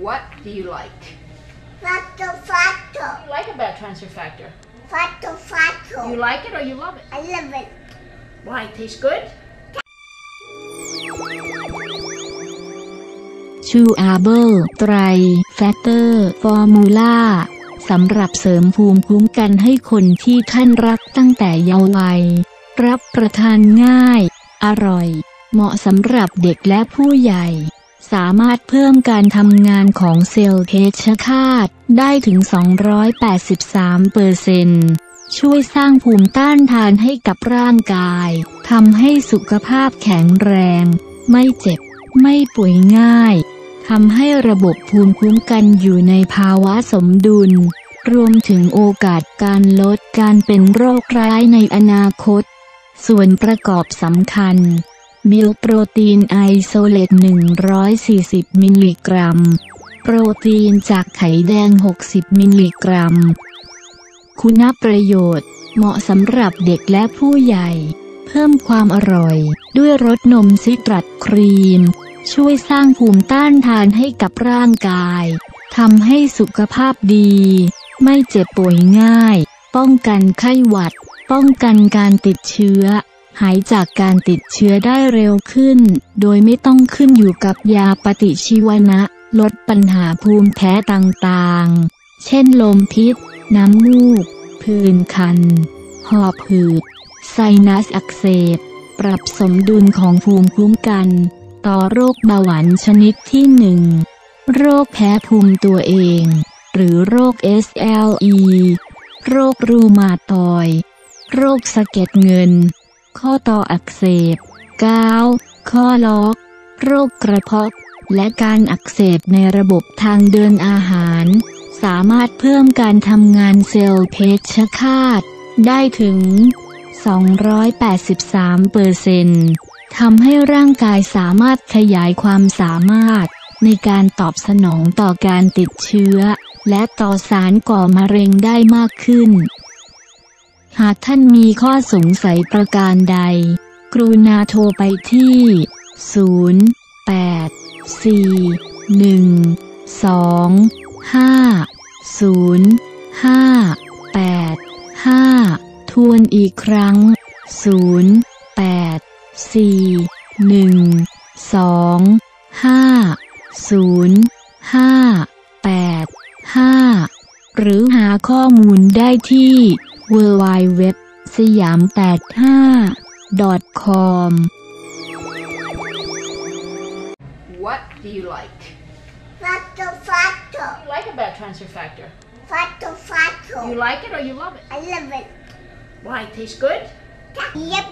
What do you like? Fatto fatto. You like about transfer factor. Fatto fatto. You like it or you love it? I love it. Why? It tastes good? ชูอาเบิลไตรแฟตเตอร์ฟอร์มูล่าสำหรับเสริมภูมิคุ้มกันให้คนที่ท่านรักตั้งแต่เยาว์วัย รับประทานง่าย อร่อย เหมาะสำหรับเด็กและผู้ใหญ่ สามารถเพิ่มการทำงานของเซลล์เพชฌฆาตได้ถึง 283เปอร์เซนต์ช่วยสร้างภูมิต้านทานให้กับร่างกายทำให้สุขภาพแข็งแรง ไม่เจ็บ ไม่ป่วยง่ายทำให้ระบบภูมิคุ้มกันอยู่ในภาวะสมดุล รวมถึงโอกาสการลดการเป็นโรคร้ายในอนาคต ส่วนประกอบสำคัญ มิลโปรตีนไอโซเลต140 มิลลิกรัม โปรตีนจากไข่แดง 60 มิลลิกรัม คุณประโยชน์ เหมาะสำหรับเด็กและผู้ใหญ่ เพิ่มความอร่อย ด้วยรสนมซิตรัสครีม ช่วยสร้างภูมิต้านทานให้กับร่างกาย ทำให้สุขภาพดี ไม่เจ็บป่วยง่าย ป้องกันไข้หวัด ป้องกันการติดเชื้อ หายจากการติดเชื้อได้เร็วขึ้น โดยไม่ต้องขึ้นอยู่กับยาปฏิชีวนะ ลดปัญหาภูมิแพ้ต่างๆ เช่นลมพิษ น้ำมูก ผื่นคัน หอบหืด ไซนัสอักเสบ ปรับสมดุลของภูมิคุ้มกัน ต่อโรคเบาหวานชนิดที่หนึ่ง โรคแพ้ภูมิตัวเอง หรือโรค SLE โรครูมาตอยด์โรคสะเก็ดเงิน ข้อต่ออักเสบก้าวข้อล็อก โรคกระเพาะ และการอักเสบในระบบทางเดินอาหาร สามารถเพิ่มการทำงานเซลล์เพชฌฆาตได้ถึง 283เปอร์เซนต์ทำให้ร่างกายสามารถขยายความสามารถ ในการตอบสนองต่อการติดเชื้อ และต่อสารก่อมะเร็งได้มากขึ้น หากท่านมีข้อสงสัยประการใด กรุณาโทรไปที่ 0 8 4 1 2 5 0 5 8 5 ทวนอีกครั้ง 0 8 4 1 2 5 0 5 8 5 หรือหาข้อมูลได้ที่ www สยาม85 com What do you like? Fatto fatto. You like about transfer factor. Fatto fatto. You like it or you love it? I love it. Why? It tastes good? Yep.